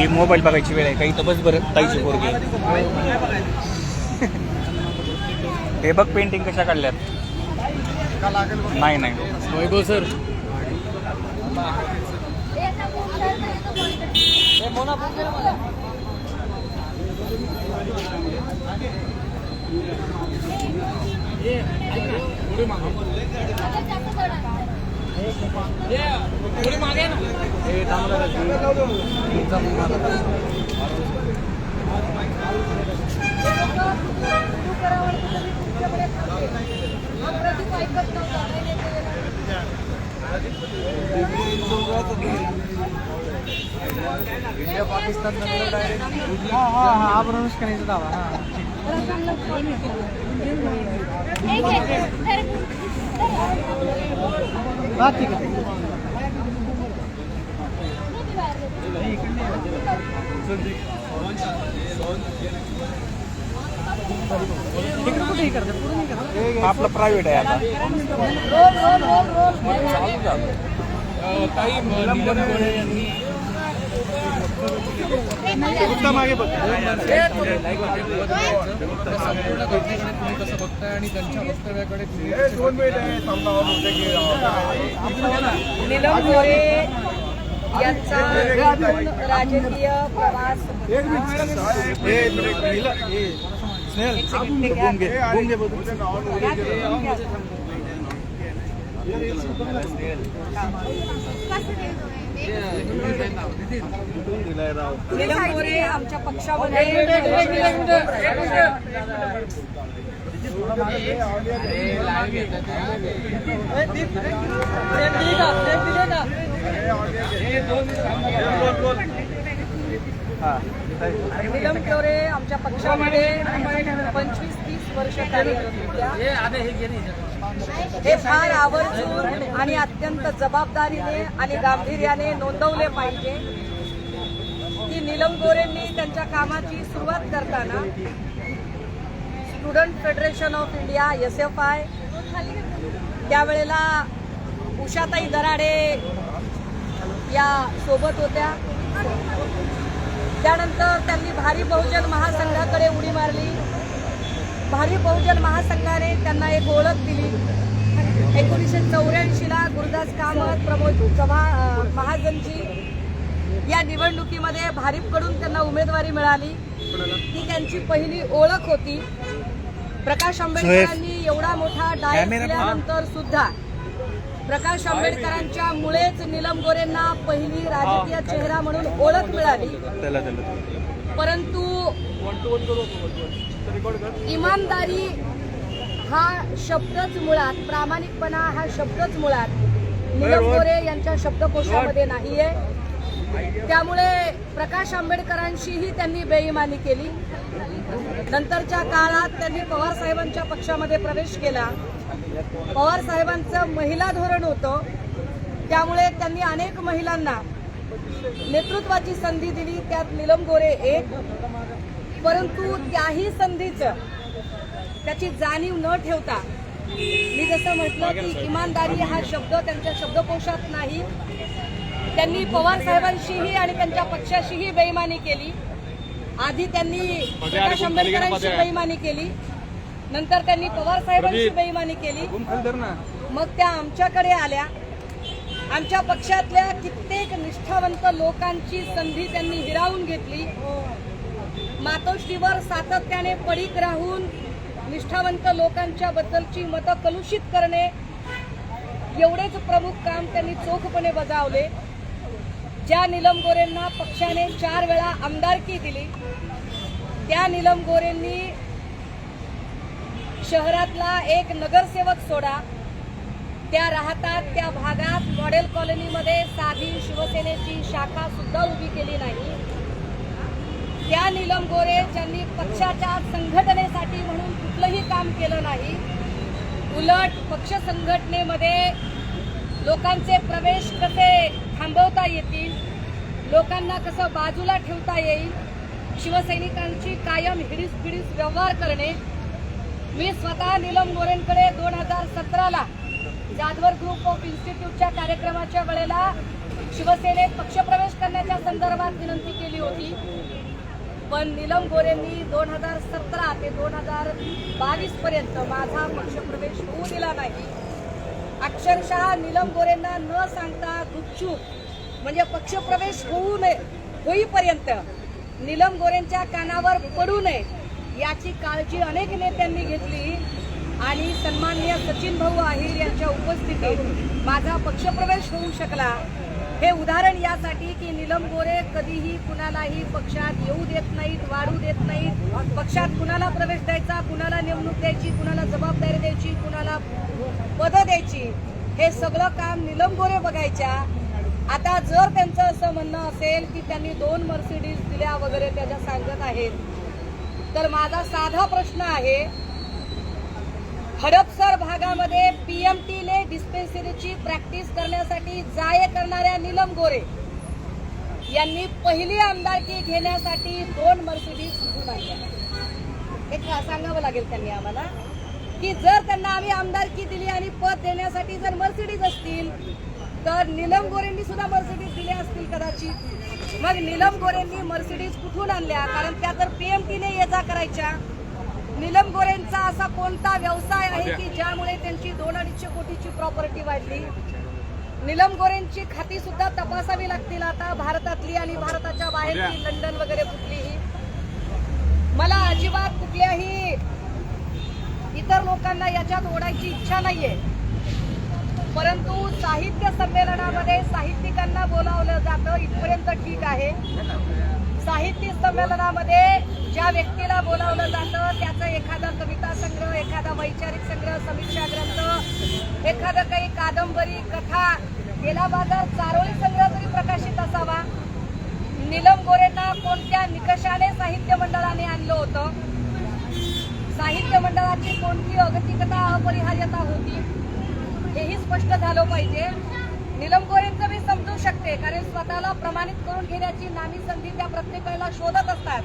ही mobile बघायची वेळ आहे काही तर बस बरं ताईची पोरगी हे बघ पेंटिंग कशा काढल्यात. नाही नाही. वैभव सर. इंडिया पाकिस्तान हा हा हा आपण करायचा दावा हा हा ठीक आहे तिकडे कुठे हे करतात पुढे नाही करतात आपलं प्रायव्हेट आहे आता. मागे कसं बघताय आणि त्यांच्या वक्तव्याकडे तुम्ही नीलम गोरे. यांचा राजकीय प्रवास. नीलम गोरे आमच्या पक्षामध्ये नीलम गोरे आमच्या पक्षामध्ये पंचवीस तीस वर्ष कार्यरत हे फार आवर्जून आणि अत्यंत जबाबदारीने आणि गांभीर्याने नोंदवले पाहिजे. की नीलम गोरेंनी त्यांच्या कामाची सुरुवात करताना student federation of India S F I त्यावेळेला उषाताई दराडे या सोबत होत्या. त्यानंतर त्यांनी भारी बहुजन महासंघाकडे उडी मारली. भारी बहुजन महासंघाने त्यांना एक ओळख दिली. एकोणीसशे चौऱ्याऐंशीला गुरुदास कामत प्रमोद चव्हाण अं, महाजनजी या निवडणुकीमध्ये भारीपकडून त्यांना उमेदवारी मिळाली. ती त्यांची पहिली ओळख होती. प्रकाश आंबेडकरांनी एवढा मोठा डायस दिल्यानंतर सुद्धा प्रकाश आंबेडकरांच्या मुळेच नीलम गोरेंना पहिली राजकीय चेहरा म्हणून ओळख मिळाली. परंतु इमानदारी हा शब्दच मुळात प्रामाणिकपणा हा शब्दच मुळात नीलम गोरे यांच्या शब्दकोशामध्ये नाहीये. त्यामुळे प्रकाश आंबेडकरांशीही त्यांनी बेईमानी केली. नंतरच्या काळात त्यांनी पवार साहेबांच्या पक्षामध्ये प्रवेश केला. पवार साहेबांचं महिला धोरण होतं. त्यामुळे त्यांनी अनेक महिलांना नेतृत्वाची संधी दिली. त्यात नीलम गोरे एक. परंतु त्याही संधीचं त्याची जाणीव न ठेवता मी जसं म्हटलं की इमानदारी हा शब्द त्यांच्या शब्दकोशात नाही. त्यांनी पवार साहेबांशीही आणि त्यांच्या पक्षाशीही बेईमानी केली. आधी त्यांनी प्रकाश आंबेडकरांशी बेईमानी केली. नंतर त्यांनी पवार साहेबांशी बेईमानी केली. मग त्या आमच्याकडे आल्या. आमच्या पक्षातल्या कित्येक निष्ठावंत लोकांची संधी त्यांनी हिरावून घेतली. मातोश्रीवर सातत्याने पडीक राहून निष्ठावंत लोकांच्या बद्दलची मतं कलुषित करणे एवढेच प्रमुख काम त्यांनी चोखपणे बजावले. ज्या नीलम गोरेंना पक्षाने चार वेळा आमदारकी दिली त्या नीलम गोरेंनी शहरातला एक नगरसेवक सोडा. त्या राहतात त्या भागात मॉडेल कॉलनीमध्ये साधी शिवसेनेची शाखा सुद्धा उभी केली नाही. त्या नीलम गोरे ज्यांनी पक्षाच्या संघटनेसाठी म्हणून कुठलंही काम केलं नाही उलट पक्ष संघटनेमध्ये लोकांचे प्रवेश कसे थांबवता येतील लोकांना कसं बाजूला ठेवता येईल शिवसैनिकांची कायम हिडीस फिडीस व्यवहार करणे मी स्वतः नीलम गोरेंकडे दोन हजार सतराला जाधवर ग्रुप ऑफ इन्स्टिट्यूटच्या कार्यक्रमाच्या वेळेला शिवसेनेत पक्षप्रवेश करण्याच्या संदर्भात विनंती केली होती. पण नीलम गोरेंनी दोन हजार सतरा ते दोन हजार बावीस पर्यंत माझा पक्षप्रवेश होऊ दिला नाही. अक्षरशः नीलम गोरेंना न सांगता गुपचूप म्हणजे पक्षप्रवेश होऊ नये होईपर्यंत नीलम गोरेंच्या कानावर पडू नये याची काळजी अनेक नेत्यांनी घेतली आणि सन्माननीय सचिन भाऊ आहिर यांच्या उपस्थितीत माझा पक्षप्रवेश होऊ शकला. हे उदाहरण यासाठी की नीलम गोरे कधीही कुणालाही पक्षात येऊ देत नाहीत वाढू देत नाहीत. पक्षात कुणाला प्रवेश द्यायचा कुणाला नेमणूक द्यायची कुणाला जबाबदारी द्यायची कुणाला पदं द्यायची हे सगळं काम नीलम गोरे बघायच्या. आता जर त्यांचं असं म्हणणं असेल की त्यांनी दोन मर्सिडीज दिल्या वगैरे त्याच्या सांगत आहेत. तर माझा साधा प्रश्न आहे. हडपसर भागामध्ये पीएमटीने डिस्पेन्सरीची प्रॅक्टिस करण्यासाठी जाय करणाऱ्या नीलम गोरे यांनी पहिली आमदारकी घेण्यासाठी दोन मर्सिडीज सुरू आणल्या हे सांगावं लागेल त्यांनी आम्हाला की जर त्यांना आम्ही आमदारकी दिली आणि पद देण्यासाठी जर मर्सिडीज असतील तर नीलम गोरेंनी सुद्धा मर्सिडीज दिल्या असतील कदाचित. मग नीलम गोरेंनी मर्सिडीज कुठून आणल्या? कारण त्या तर पीएमटीने ये जा करायच्या. नीलम गोरेंचा असा कोणता व्यवसाय आहे की ज्यामुळे त्यांची दोन अडीचशे कोटीची प्रॉपर्टी वाढली? नीलम गोरेंची खाती सुद्धा तपासावी लागतील आता भारतातली आणि भारताच्या बाहेरची लंडन वगैरे कुठलीही. मला अजिबात कुठल्याही इतर लोकांना याच्यात ओढायची इच्छा नाहीये. परंतु साहित्य संमेलनामध्ये साहित्यिकांना बोलावलं जातं इथपर्यंत ठीक आहे. साहित्य संमेलनामध्ये ज्या व्यक्तीला बोलावलं जातं त्याचं एखादा कविता संग्रह एखादा वैचारिक संग्रह समीक्षा ग्रंथ एखादं काही कादंबरी कथा गेला बाजार चारोळी संग्रह तरी प्रकाशित असावा. नीलम गोरेंना कोणत्या निकषाने साहित्य मंडळाने आणलं होतं? साहित्य मंडळाची कोणती अगतिकता अपरिहार्यता होती? हेही स्पष्ट झालं पाहिजे. निलम गोरेंचं मी समजू शकते कारण स्वतःला प्रमाणित करून घेण्याची नामी संधी त्या प्रत्येकाला शोधत असतात.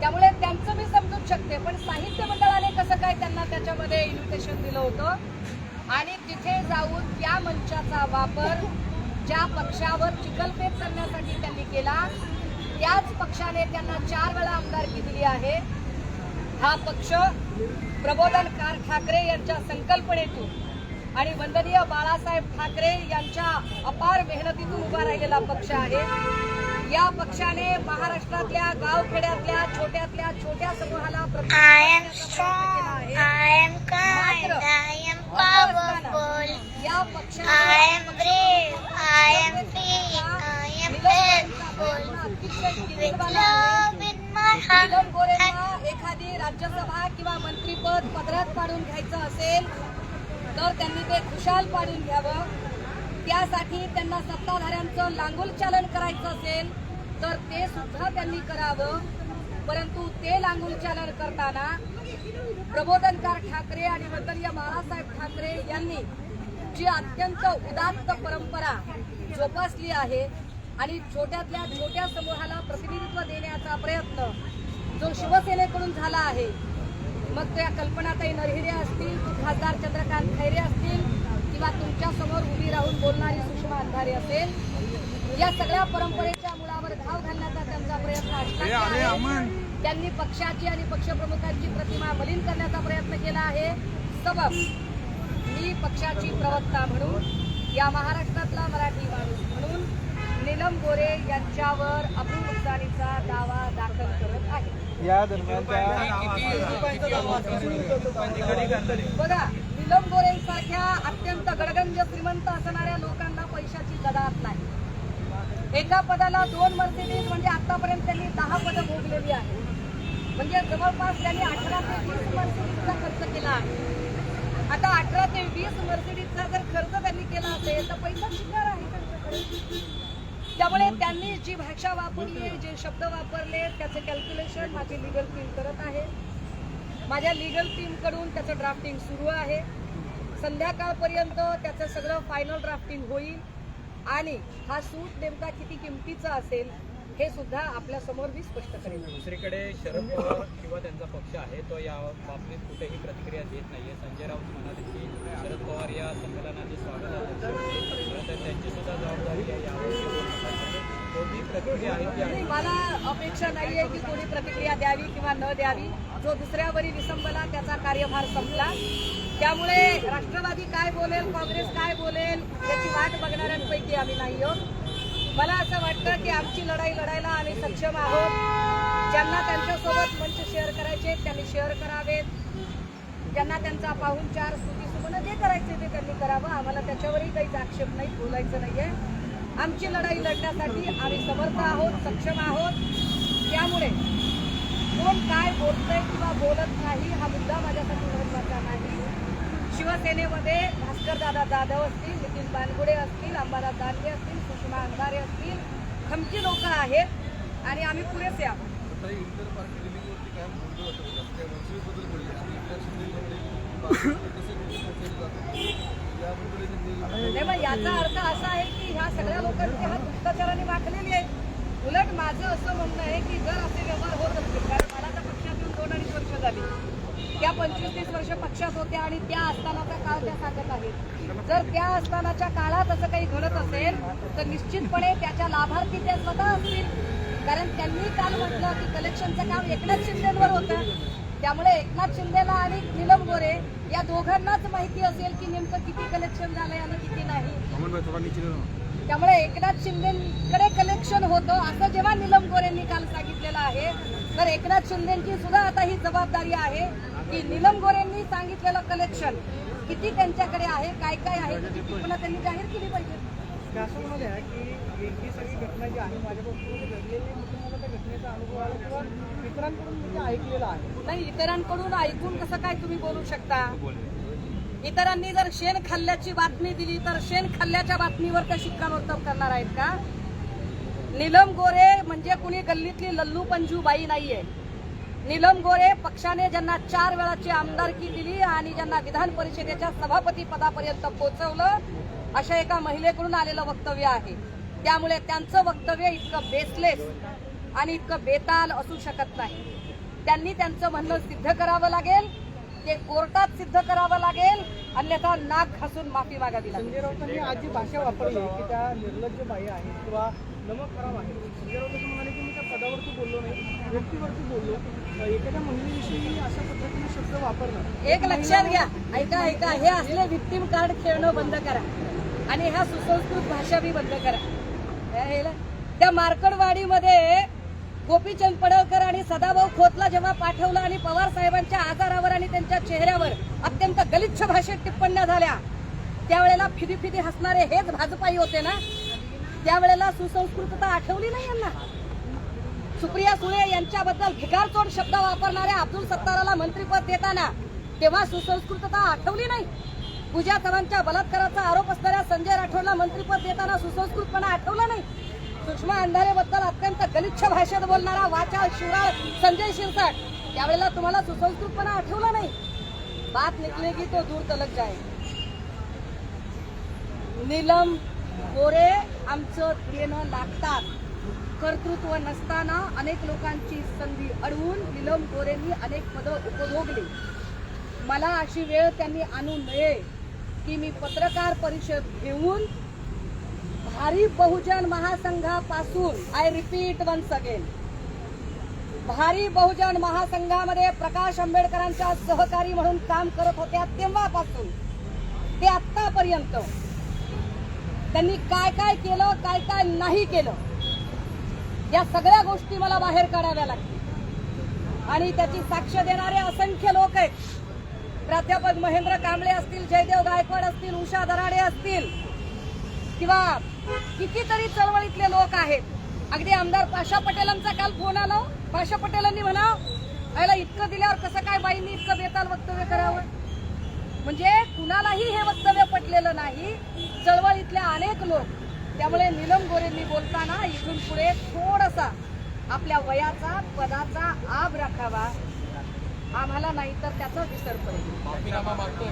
त्यामुळे त्यांचं मी समजू शकते पण साहित्य मंडळाने कसं काय त्यांना त्याच्यामध्ये इन्व्हिटेशन दिलं होतं? आणि तिथे जाऊन त्या मंचाचा वापर ज्या पक्षावर चिखलफेक करण्यासाठी त्यांनी केला त्याच पक्षाने त्यांना चार वेळा आमदारकी दिली आहे. हा पक्ष प्रबोधनकार ठाकरे यांच्या संकल्पनेतून आणि वंदनीय बाळासाहेब ठाकरे यांच्या अपार मेहनतीतून उभा राहिलेला पक्ष आहे. या पक्षाने महाराष्ट्रातल्या गावखेड्यातल्या छोट्यातल्या छोट्या समूहाला. या पक्षाने नीलम गोरेंना एखादी राज्यसभा किंवा मंत्रीपद पदरात पाडून घ्यायचं असेल तर त्यांनी ते खुशाल पाडून घ्यावं. त्यासाठी त्यांना सत्ताधाऱ्यांचं लांगुल चालन करायचं असेल तर ते सुद्धा त्यांनी करावं. परंतु ते लांगुल चालन करताना प्रबोधनकार ठाकरे आणि वंदनीय बाळासाहेब ठाकरे यांनी जी अत्यंत उदात्त परंपरा जोपासली आहे आणि छोट्यातल्या छोट्या समूहाला प्रतिनिधित्व देण्याचा प्रयत्न जो शिवसेनेकडून झाला आहे मग त्या कल्पनाताई नरहिरे असतील खासदार चंद्रकांत खैरे असतील किंवा तुमच्यासमोर उभी राहून बोलणारी सुषमा अंधारे असेल या सगळ्या परंपरेच्या मुळावर घाव घालण्याचा त्यांचा प्रयत्न असला. त्यांनी पक्षाची आणि पक्षप्रमुखांची प्रतिमा मलिन करण्याचा प्रयत्न केला आहे सबब मी पक्षाची प्रवक्ता म्हणून या महाराष्ट्रातला मराठी माणूस म्हणून नीलम गोरे यांच्यावर अब्रू नुकसानीचा दावा दाखल करत आहे. या दरम्यान बघा नीलम गोरेंसारख्या अत्यंत गडगंज श्रीमंत असणाऱ्या लोकांना पैशाची गदात नाही. एका पदाला दोन मर्सिडीज म्हणजे आतापर्यंत त्यांनी दहा पदं भोगलेली आहे म्हणजे जवळपास त्यांनी अठरा ते वीस मर्सिडीजचा खर्च केला आहे. आता अठरा ते वीस मर्सिडीजचा जर खर्च त्यांनी केला असेल तर पैसा शिकार आहे त्यांच्याकडे. त्यामुळे त्यांनी जी भाषा वापरली जे शब्द वापरले त्याचे कॅल्क्युलेशन माझी लिगल टीम करत आहे. माझ्या लिगल टीमकडून त्याचं ड्राफ्टिंग सुरू आहे. संध्याकाळपर्यंत त्याचं सगळं फायनल ड्राफ्टिंग होईल. आणि हा सूट नेमका किती किमतीचा असेल हे सुद्धा आपल्यासमोर मी स्पष्ट करेन. दुसरीकडे शरद पवार किंवा त्यांचा पक्ष आहे तो या बाबतीत कुठेही प्रतिक्रिया देत नाहीये. संजय राऊत म्हणाले की शरद पवार या संमेलनाचे स्वागत त्यांची सुद्धा जबाबदारी आहे यावर. मला अपेक्षा नाहीये की कोणी प्रतिक्रिया द्यावी किंवा न द्यावी. जो दुसऱ्यावरी विसंबला त्याचा कार्यभार संपला. त्यामुळे राष्ट्रवादी काय बोलेल काँग्रेस काय बोलेल याची वाट बघणाऱ्यांपैकी आम्ही नाही आहोत. मला असं वाटतं की आमची लढाई लढायला आम्ही सक्षम आहोत. ज्यांना त्यांच्यासोबत मंच शेअर करायचे त्यांनी शेअर करावेत. ज्यांना त्यांचा पाहुणचार स्तुती सुमन जे करायचे ते त्यांनी करावं. आम्हाला त्याच्यावरही काहीच आक्षेप नाही बोलायचं नाही आहे आमची लढाई लढण्यासाठी आम्ही समर्थ आहोत सक्षम आहोत. त्यामुळे कोण काय बोलतंय किंवा बोलत नाही हा मुद्दा माझ्यासाठी महत्त्वाचा नाही. शिवसेनेमध्ये भास्करदादा जाधव असतील नितीन बानगुडे असतील अंबादास दानवे असतील सुषमा अंधारे असतील खमकी लोक आहेत आणि आम्ही पुरेसे आहोत नाही मग याचा अर्थ असा आहे की ह्या सगळ्या लोकांची हा भ्रष्टाचाराने वाकलेली आहेत. उलट माझं असं म्हणणं आहे की जर असे व्यवहार होत असतील कारण मला तर पक्षात येऊन दोन अडीच वर्ष झाली. त्या पंचवीस तीस वर्ष पक्षात होत्या आणि त्या असतानाचा काळ त्या सांगत आहेत. जर त्या असतानाच्या काळात असं काही घडत असेल तर निश्चितपणे त्याच्या लाभार्थी त्या स्वतः असतील. कारण त्यांनी काल म्हटलं की कलेक्शनचं काम एकनाथ शिंदेवर होतं. त्यामुळे एकनाथ शिंदेला आणि नीलम गोरे या दोघांनाच माहिती असेल की नेमकं किती कलेक्शन झालंय आणि किती नाही. त्यामुळे एकनाथ शिंदेकडे कलेक्शन होतं. असं जेव्हा नीलम गोरेंनी काल सांगितलेलं आहे तर एकनाथ शिंदेची सुद्धा आता ही जबाबदारी आहे की नीलम गोरेंनी सांगितलेलं कलेक्शन किती त्यांच्याकडे आहे काय काय आहे ती त्यांनी जाहीर केली पाहिजे. ते असं म्हणत आहे की ही सगळी घटना जी आहे माझ्याबरोबर घडलेली मला त्या घटनेचा अनुभव आला किंवा मित्रांकडून मी ते ऐकलेलं आहे. नाही इतरांकडून ऐकून कसं काय तुम्ही बोलू शकता? इतरांनी जर शेण खाल्ल्याची बातमी दिली तर शेण खाल्ल्याच्या बातमीवर त्या शिक्कामोर्तब करणार आहेत का? नीलम गोरे म्हणजे कुणी गल्लीतली लल्लू पंजू बाई नाहीये. नीलम गोरे पक्षाने ज्यांना चार वेळाची आमदारकी दिली आणि ज्यांना विधान परिषदेच्या सभापती पदापर्यंत पोहोचवलं अशा एका महिलेकडून आलेलं वक्तव्य आहे. त्यामुळे त्यांचं वक्तव्य इतकं बेसलेस आणि इतकं बेताल असू शकत नाही. त्यांनी त्यांचं म्हणणं सिद्ध करावं लागेल ते कोर्टात सिद्ध करावं लागेल अन्यथा नाक घासून माफी मागावी लागेल. संजय राऊतांनी आज जी भाषा वापरली की त्या निर्लज्ज बाई आहेत किंवा नमक खराब आहे संजय राऊत असं म्हणाले की मी त्या पदावरती बोललो नाही व्यक्तीवरती बोललो. एखाद्या महिलेविषयी अशा पद्धतीने शब्द वापरणं एक लक्षात घ्या. ऐका ऐका. हे असले विक्टीम कार्ड खेळणं बंद करा. आणि ह्या सुसंस्कृत भाषा बी बंद करा. त्या मार्कडवाडीमध्ये गोपीचंद पडळकर आणि सदाभाऊ खोतला जेव्हा पाठवलं आणि पवार साहेबांच्या आजारावर आणि त्यांच्या चेहऱ्यावर अत्यंत गलिच्छ भाषेत टिप्पण्या झाल्या. त्यावेळेला फिदी फिदी हसणारे हेच भाजपाई होते ना? त्यावेळेला सुसंस्कृतता आठवली नाही यांना? सुप्रिया सुळे यांच्याबद्दल भिकारचोड शब्द वापरणाऱ्या अब्दुल सत्ताराला मंत्रीपद देताना तेव्हा सुसंस्कृतता आठवली नाही? पूजा चव्हाणच्या बलात्काराचा आरोप असणाऱ्या संजय राठोडला मंत्रीपद देताना सुसंस्कृतपणा आठवला नाही. सुषमा अंधारेबद्दल अत्यंत गलिच्छ भाषेत बोलणारा वाचा शिवराळ संजय शिरसाट त्यावेळेला तुम्हाला सुसंस्कृतपणा आठवला नाही. बात निकलेगी तो दूर तलक जाय निलम गोरे आमचं देणं लागतात. कर्तृत्व नसताना अनेक लोकांची संधी अडवून निलम गोरेंनी अनेक पदं उपभोगली. मला अशी वेळ त्यांनी आणू नये. की मी पत्रकार परिषद घेऊन Bharip Bahujan महासंघापासून I repeat once again Bharip Bahujan महासंघामध्ये प्रकाश आंबेडकरांच्या सहकारी म्हणून काम करत होत्या तेव्हापासून ते आतापर्यंत त्यांनी काय काय केलं काय काय नाही केलं या सगळ्या गोष्टी मला बाहेर काढाव्या लागतील. आणि त्याची साक्ष देणारे असंख्य लोक आहेत. प्राध्यापक महेंद्र कांबळे असतील जयदेव गायकवाड असतील उषा दराडे असतील किंवा कितीतरी चळवळीतले लोक आहेत. अगदी आमदार पाशा पटेलांचा काल फोन आला हो. पाशा पटेलांनी म्हणा याला इतकं दिल्यावर कसं काय बाईंनी इतकं बेताल वक्तव्य करावं? म्हणजे कुणालाही हे वक्तव्य पटलेलं नाही. चळवळीतल्या अनेक लोक. त्यामुळे निलम गोरेंनी बोलताना इथून पुढे थोडासा आपल्या वयाचा पदाचा आब राखावा. आम्हाला नाही तर त्याचा विसर पडेल. माफीनामा मागतो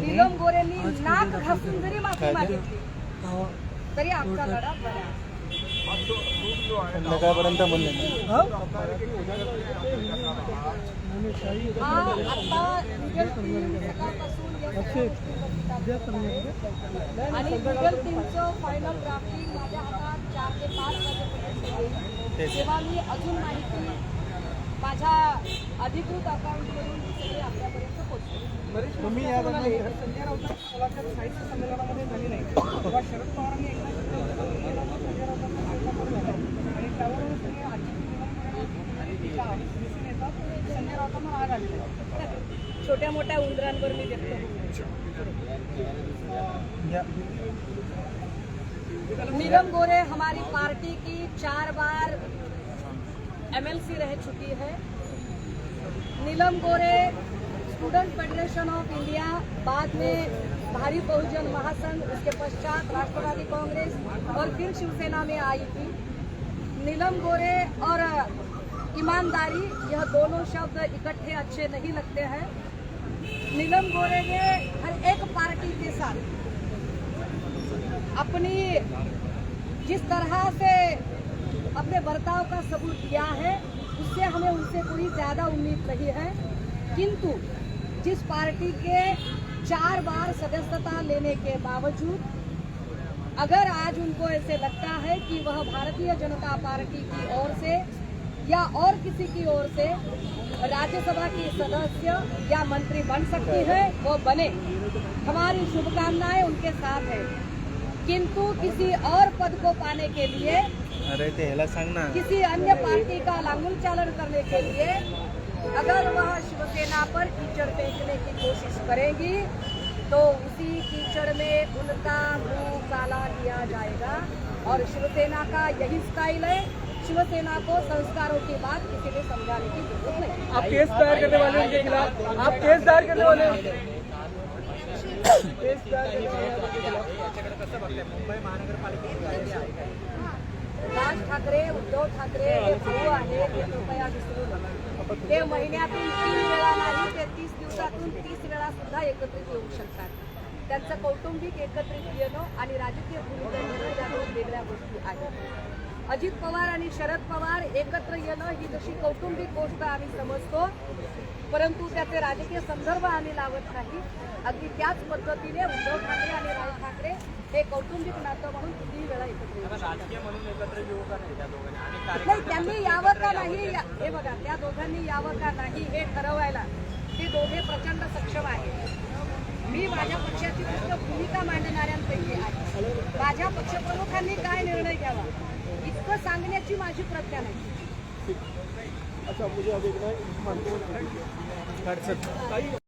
नीलम गोरेंनी नाक घासून जरी माफी मागितली तरी आमचा लढा बरा संध्याकाळपर्यंत म्हणले. आणि फायनल ड्राफ्टिंग माझ्या हातात चार ते पाच वाजेपर्यंत येईल. तेव्हा मी अजून माहिती माझ्या अधिकृत अकाउंटवरून सगळी आपल्यापर्यंत पोहोचते तुम्ही या संजय मुलाखत साहित्य संमेलनामध्ये झाली नाही. तेव्हा शरद पवारांनी एकदा संजय राऊतांचा आणि त्यावरून सगळे आणि शिवसेनेचा संजय राऊतांना राग आलेला छोट्या मोठ्या उंदरांवर मी होऊ नीलम गोरे हमारी पार्टी की चार बार एमएलसी रह चुकी है। Neelam Gorhe student federation of India, बाद में भारी बहुजन महासंघ, उसके पश्चात राष्ट्रवादी कांग्रेस और फिर शिवसेना में आई थी। नीलम गोरे और ईमानदारी, यह दोनों शब्द इकट्ठे अच्छे नहीं लगते हैं। नीलम गोरे ने हर एक पार्टी के साथ अपनी जिस तरह से अपने बर्ताव का सबूत दिया है, उससे हमें उनसे कोई ज़्यादा उम्मीद नहीं है। किंतु जिस पार्टी के चार बार सदस्यता लेने के बावजूद, अगर आज उनको ऐसे लगता है कि वह भारतीय जनता पार्टी की ओर से या और किसी की ओर से राज्यसभा की सदस्य या मंत्री बन सकती है, वो बने। हमारी शुभकामनाएँ उनके साथ है। किंतु किसी और पद को पाने के लिए अरे ते ह्याला सांग ना। किसी अन्य पार्टी का लांगुल चालन करने के लिए अगर वह शिवसेना पर कीचड़ फेंकने की कोशिश करेगी तो उसी कीचड़ में उनका मुँह काला किया जाएगा। और शिवसेना का यही स्टाइल है। शिवसेना को संस्कारों की बात किसी ने समझाने की ज़रूरत नहीं। आप केस दायर करने वाले उनके खिलाफ। आप केस दायर करने वाले राज ठाकरे उद्धव ठाकरे हे भाऊ आहेत हे विसरू नका. ते महिन्यातून तीन वेळा नाही ते तीस दिवसातून तीस वेळा सुद्धा एकत्रित येऊ शकतात. त्यांचं कौटुंबिक एकत्रित येणं आणि राजकीय भूमिका वेगळ्या गोष्टी आहेत. अजित पवार आणि शरद पवार एकत्र येणं ही जशी कौटुंबिक गोष्ट आम्ही समजतो परंतु त्याचे राजकीय संदर्भ आम्ही लावत नाही. अगदी त्याच पद्धतीने उद्धव ठाकरे आणि राज ठाकरे हे कौटुंबिक नातं म्हणून कितीही वेळा एकत्र नाही त्यांनी यावं का नाही हे बघा त्या दोघांनी यावं का नाही हे ठरवायला ते दोघे प्रचंड सक्षम आहेत. मी माझ्या पक्षाची फक्त भूमिका मांडणाऱ्यांपैकी आहे. माझ्या पक्षप्रमुखांनी काय निर्णय घ्यावा? इतकं सांगण्याची माझी प्रज्ञा नाही. अच्छा मुझे अभी एक ना